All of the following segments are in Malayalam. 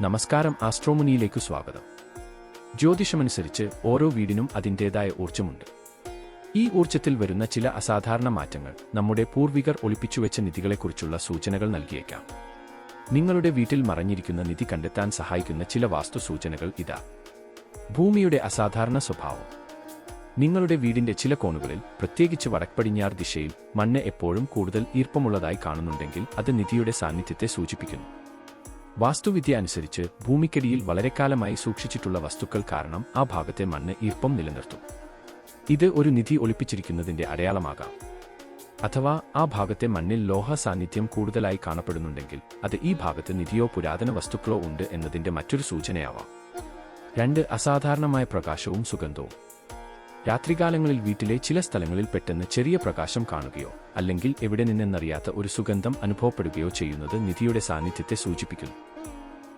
നമസ്കാരം ആസ്ട്രോമുനിയിലേക്ക് സ്വാഗതം. ജ്യോതിഷമനുസരിച്ച് ഓരോ വീടിനും അതിന്റേതായ ഊർജമുണ്ട്. ഈ ഊർജത്തിൽ വരുന്ന ചില അസാധാരണ മാറ്റങ്ങൾ നമ്മുടെ പൂർവികർ ഒളിപ്പിച്ചുവെച്ച നിധികളെക്കുറിച്ചുള്ള സൂചനകൾ നൽകിയേക്കാം. നിങ്ങളുടെ വീട്ടിൽ മറഞ്ഞിരിക്കുന്ന നിധി കണ്ടെത്താൻ സഹായിക്കുന്ന ചില വാസ്തു സൂചനകൾ ഇതാ. ഭൂമിയുടെ അസാധാരണ സ്വഭാവം. നിങ്ങളുടെ വീടിന്റെ ചില കോണുകളിൽ പ്രത്യേകിച്ച് വടക്കടിഞ്ഞാർ ദിശയിൽ മണ്ണ് എപ്പോഴും കൂടുതൽ ഈർപ്പമുള്ളതായി കാണുന്നുണ്ടെങ്കിൽ അത് നിധിയുടെ സാന്നിധ്യത്തെ സൂചിപ്പിക്കുന്നു. വാസ്തുവിദ്യ അനുസരിച്ച് ഭൂമിക്കടിയിൽ വളരെക്കാലമായി സൂക്ഷിച്ചിട്ടുള്ള വസ്തുക്കൾ കാരണം ആ ഭാഗത്തെ മണ്ണ് ഈർപ്പം നിലനിർത്തും. ഇത് ഒരു നിധി ഒളിപ്പിച്ചിരിക്കുന്നതിന്റെ അടയാളമാകാം. അഥവാ ആ ഭാഗത്തെ മണ്ണിൽ ലോഹ സാന്നിധ്യം കൂടുതലായി കാണപ്പെടുന്നുണ്ടെങ്കിൽ അത് ഈ ഭാഗത്ത് നിധിയോ പുരാതന വസ്തുക്കളോ ഉണ്ട് എന്നതിന്റെ മറ്റൊരു സൂചനയാവാം. രണ്ട് അസാധാരണമായ പ്രകാശവും സുഗന്ധവും. രാത്രികാലങ്ങളിൽ വീട്ടിലെ ചില സ്ഥലങ്ങളിൽ പെട്ടെന്ന് ചെറിയ പ്രകാശം കാണുകയോ അല്ലെങ്കിൽ എവിടെ നിന്നെന്നറിയാത്ത ഒരു സുഗന്ധം അനുഭവപ്പെടുകയോ ചെയ്യുന്നത് നിധിയുടെ സാന്നിധ്യത്തെ സൂചിപ്പിക്കുന്നു.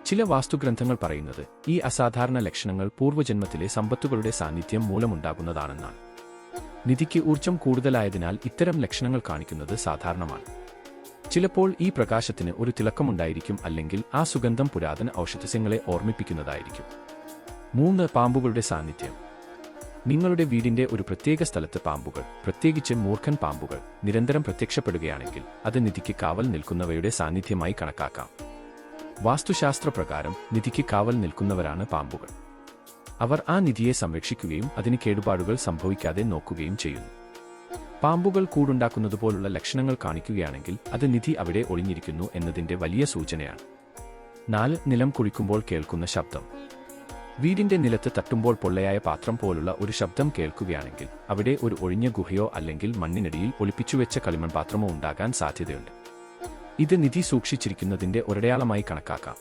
ചില വാസ്തുഗ്രന്ഥങ്ങൾ പറയുന്നത് ഈ അസാധാരണ ലക്ഷണങ്ങൾ പൂർവജന്മത്തിലെ സമ്പത്തുകളുടെ സാന്നിധ്യം മൂലമുണ്ടാകുന്നതാണെന്നാണ്. നിധിക്ക് ഊർജം കൂടുതലായതിനാൽ ഇത്തരം ലക്ഷണങ്ങൾ കാണിക്കുന്നത് സാധാരണമാണ്. ചിലപ്പോൾ ഈ പ്രകാശത്തിന് ഒരു തിളക്കമുണ്ടായിരിക്കും അല്ലെങ്കിൽ ആ സുഗന്ധം പുരാതന ഔഷധസ്യങ്ങളെ ഓർമ്മിപ്പിക്കുന്നതായിരിക്കും. മൂന്ന് പാമ്പുകളുടെ സാന്നിധ്യം. നിങ്ങളുടെ വീടിന്റെ ഒരു പ്രത്യേക സ്ഥലത്ത് പാമ്പുകൾ പ്രത്യേകിച്ച് മൂർഖൻ പാമ്പുകൾ നിരന്തരം പ്രത്യക്ഷപ്പെടുകയാണെങ്കിൽ അത് നിധിക്ക് കാവൽ നിൽക്കുന്നവയുടെ സാന്നിധ്യമായി കണക്കാക്കാം. വാസ്തുശാസ്ത്രപ്രകാരം നിധിക്ക് കാവൽ നിൽക്കുന്നവരാണ് പാമ്പുകൾ. അവർ ആ നിധിയെ സംരക്ഷിക്കുകയും അതിന് കേടുപാടുകൾ സംഭവിക്കാതെ നോക്കുകയും ചെയ്യുന്നു. പാമ്പുകൾ കൂടുണ്ടാക്കുന്നതുപോലുള്ള ലക്ഷണങ്ങൾ കാണിക്കുകയാണെങ്കിൽ അത് നിധി അവിടെ ഒളിഞ്ഞിരിക്കുന്നു എന്നതിന്റെ വലിയ സൂചനയാണ്. നാല് നിലം കുഴിക്കുമ്പോൾ കേൾക്കുന്ന ശബ്ദം. വീടിന്റെ നിലത്ത് തട്ടുമ്പോൾ പൊള്ളയായ പാത്രം പോലുള്ള ഒരു ശബ്ദം കേൾക്കുകയാണെങ്കിൽ അവിടെ ഒരു ഒഴിഞ്ഞ ഗുഹയോ അല്ലെങ്കിൽ മണ്ണിനടിയിൽ ഒളിപ്പിച്ചുവെച്ച കളിമൺ പാത്രമോ ഉണ്ടാകാൻ സാധ്യതയുണ്ട്. ഇത് നിധി സൂക്ഷിച്ചിരിക്കുന്നതിന്റെ ഒരടയാളമായി കണക്കാക്കാം.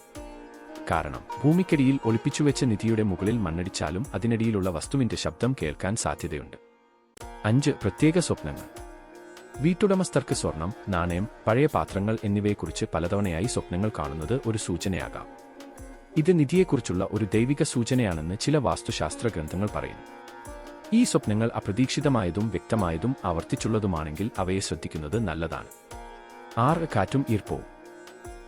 കാരണം ഭൂമിക്കടിയിൽ ഒളിപ്പിച്ചുവെച്ച നിധിയുടെ മുകളിൽ മണ്ണടിച്ചാലും അതിനടിയിലുള്ള വസ്തുവിന്റെ ശബ്ദം കേൾക്കാൻ സാധ്യതയുണ്ട്. അഞ്ച് പ്രത്യേക സ്വപ്നങ്ങൾ. വീട്ടുടമസ്ഥർക്ക് സ്വർണം നാണയം പഴയ പാത്രങ്ങൾ എന്നിവയെക്കുറിച്ച് പലതവണയായി സ്വപ്നങ്ങൾ കാണുന്നത് ഒരു സൂചനയാകാം. ഇത് നിധിയെക്കുറിച്ചുള്ള ഒരു ദൈവിക സൂചനയാണെന്ന് ചില വാസ്തുശാസ്ത്ര ഗ്രന്ഥങ്ങൾ പറയുന്നു. ഈ സ്വപ്നങ്ങൾ അപ്രതീക്ഷിതമായതും വ്യക്തമായതും ആവർത്തിച്ചുള്ളതുമാണെങ്കിൽ അവയെ ശ്രദ്ധിക്കുന്നത് നല്ലതാണ്. ആറ് കാറ്റും ഈർപ്പവും.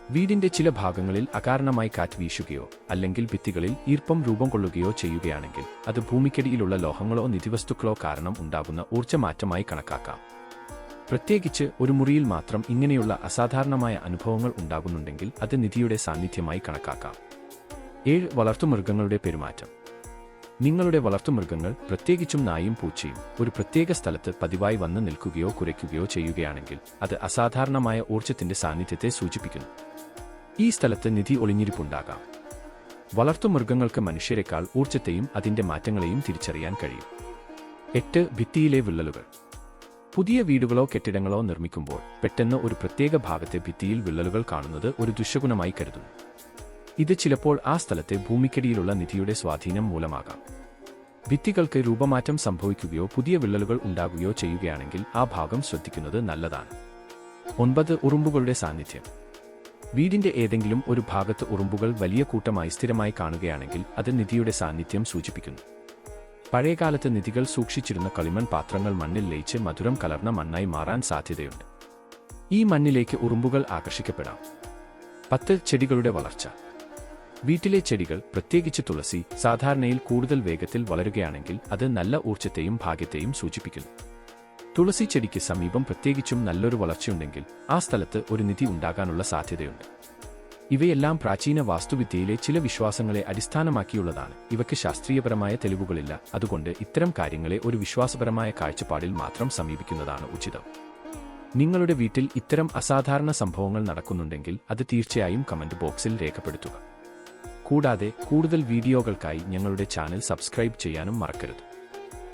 വീടിന്റെ ചില ഭാഗങ്ങളിൽ അകാരണമായി കാറ്റ് വീശുകയോ അല്ലെങ്കിൽ ഭിത്തികളിൽ ഈർപ്പം രൂപം കൊള്ളുകയോ ചെയ്യുകയാണെങ്കിൽ അത് ഭൂമിക്കടിയിലുള്ള ലോഹങ്ങളോ നിധിവസ്തുക്കളോ കാരണം ഉണ്ടാകുന്ന ഊർജമാറ്റമായി കണക്കാക്കാം. പ്രത്യേകിച്ച് ഒരു മുറിയിൽ മാത്രം ഇങ്ങനെയുള്ള അസാധാരണമായ അനുഭവങ്ങൾ ഉണ്ടാകുന്നുണ്ടെങ്കിൽ അത് നിധിയുടെ സാന്നിധ്യമായി കണക്കാക്കാം. ഏഴ് വളർത്തുമൃഗങ്ങളുടെ പെരുമാറ്റം. നിങ്ങളുടെ വളർത്തുമൃഗങ്ങൾ പ്രത്യേകിച്ചും നായും പൂച്ചയും ഒരു പ്രത്യേക സ്ഥലത്ത് പതിവായി വന്ന് നിൽക്കുകയോ കുരയ്ക്കുകയോ ചെയ്യുകയാണെങ്കിൽ അത് അസാധാരണമായ ഊർജത്തിന്റെ സാന്നിധ്യത്തെ സൂചിപ്പിക്കുന്നു. ഈ സ്ഥലത്ത് നിധി ഒളിഞ്ഞിരിപ്പുണ്ടാകാം. വളർത്തുമൃഗങ്ങൾക്ക് മനുഷ്യരെക്കാൾ ഊർജത്തെയും അതിന്റെ മാറ്റങ്ങളെയും തിരിച്ചറിയാൻ കഴിയും. എട്ട് ഭിത്തിയിലെ വിള്ളലുകൾ. പുതിയ വീടുകളോ കെട്ടിടങ്ങളോ നിർമ്മിക്കുമ്പോൾ പെട്ടെന്ന് ഒരു പ്രത്യേക ഭാഗത്തെ ഭിത്തിയിൽ വിള്ളലുകൾ കാണുന്നത് ഒരു ദുശഗുണമായി കരുതുന്നു. ഇത് ചിലപ്പോൾ ആ സ്ഥലത്തെ ഭൂമിക്കടിയിലുള്ള നിധിയുടെ സ്വാധീനം മൂലമാകാം. ഭിത്തികൾക്ക് രൂപമാറ്റം സംഭവിക്കുകയോ പുതിയ വിള്ളലുകൾ ഉണ്ടാകുകയോ ചെയ്യുകയാണെങ്കിൽ ആ ഭാഗം ശ്രദ്ധിക്കുന്നത് നല്ലതാണ്. ഒൻപത് ഉറുമ്പുകളുടെ സാന്നിധ്യം. വീടിന്റെ ഏതെങ്കിലും ഒരു ഭാഗത്ത് ഉറുമ്പുകൾ വലിയ കൂട്ടമായി സ്ഥിരമായി കാണുകയാണെങ്കിൽ അത് നിധിയുടെ സാന്നിധ്യം സൂചിപ്പിക്കുന്നു. പഴയകാലത്ത് നിധികൾ സൂക്ഷിച്ചിരുന്ന കളിമൺ പാത്രങ്ങൾ മണ്ണിൽ ലയിച്ച് മധുരം കലർന്ന മണ്ണായി മാറാൻ സാധ്യതയുണ്ട്. ഈ മണ്ണിലേക്ക് ഉറുമ്പുകൾ ആകർഷിക്കപ്പെടാം. പത്ത് ചെടികളുടെ വളർച്ച. വീട്ടിലെ ചെടികൾ പ്രത്യേകിച്ച് തുളസി സാധാരണയിൽ കൂടുതൽ വേഗത്തിൽ വളരുകയാണെങ്കിൽ അത് നല്ല ഊർജത്തെയും ഭാഗ്യത്തെയും സൂചിപ്പിക്കുന്നു. തുളസി ചെടിക്ക് സമീപം പ്രത്യേകിച്ചും നല്ലൊരു വളർച്ചയുണ്ടെങ്കിൽ ആ സ്ഥലത്ത് ഒരു നിധി ഉണ്ടാകാനുള്ള സാധ്യതയുണ്ട്. ഇവയെല്ലാം പ്രാചീന വാസ്തുവിദ്യയിലെ ചില വിശ്വാസങ്ങളെ അടിസ്ഥാനമാക്കിയുള്ളതാണ്. ഇവയ്ക്ക് ശാസ്ത്രീയപരമായ തെളിവുകളില്ല. അതുകൊണ്ട് ഇത്തരം കാര്യങ്ങളെ ഒരു വിശ്വാസപരമായ കാഴ്ചപ്പാടിൽ മാത്രം സമീപിക്കുന്നതാണ് ഉചിതം. നിങ്ങളുടെ വീട്ടിൽ ഇത്തരം അസാധാരണ സംഭവങ്ങൾ നടക്കുന്നുണ്ടെങ്കിൽ അത് തീർച്ചയായും കമന്റ് ബോക്സിൽ രേഖപ്പെടുത്തുക. കൂടാതെ കൂടുതൽ വീഡിയോകൾക്കായി ഞങ്ങളുടെ ചാനൽ സബ്സ്ക്രൈബ് ചെയ്യാനും മറക്കരുത്.